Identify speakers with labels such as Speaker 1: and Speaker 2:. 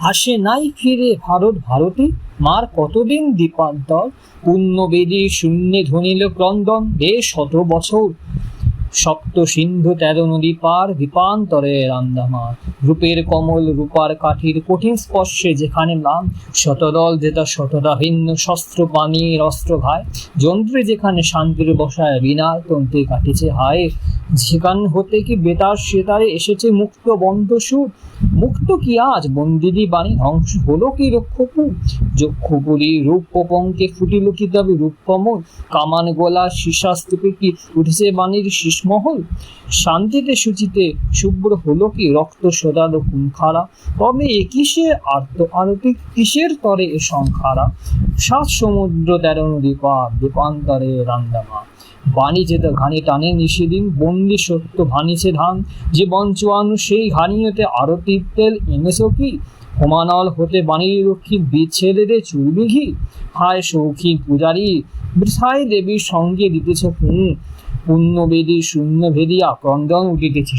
Speaker 1: আসে নাই ফিরে ভারত ভারতে। মার কতদিন দীপান্তর? পুণ্যবেদী শূন্যে ধনিল ক্রন্দন বে শত বছর। সপ্ত সিন্ধু তেরো নদী পার দীপান্তরে রান্দামার রূপের কমল, রূপার কাঠির কঠিন স্পর্শে যেখানে নাম শতদল যেটা শতদা ভিন্ন শস্ত্র পানির অস্ত্র ঘায়। যন্ত্রে যেখানে শান্তির বসায় বিনা তন্ত্রে কাটিছে হায়। যেখান হতে কি বেতার সেতারে এসেছে মুক্ত বন্ধ সুর মুক্ত কি আজ বন্দিদি বাণী ধ্বংস হলো কি রক্ষকু? যক্ষপুরী রূপ পঙ্কে ফুটিল কি তবে রূপ কমল কামান গোলা শীর্ষাস্তূপে কি উঠেছে বাণীর শীষমহল শান্তিতে সূচিতে শুভ্র হলো কি রক্ত সদালো কুঙ্খারা তবে এ কিসে আর্ত কিসের তরে এ সংখারা? সাত সমুদ্র তেরো নদী পার দীপান্তরে রান্দামা। বাণী যেতে ঘানি টানে নিষেদিন বন্দি সত্য ভানিছে ধান। যে বঞ্চুয়ানু সেই ঘানিয়েতে আরতির তেল এনেছো কি? হোমানল হতে বাণীর রক্ষী বিচ্ছেদে দে চুরবি ঘি হায় সৌখী পূজারী, বৃথায় দেবীর সঙ্গে দিতেছ হুঁ পুণ্যবেদী আক্রন্দন ক্রন্দন উঠিতেছে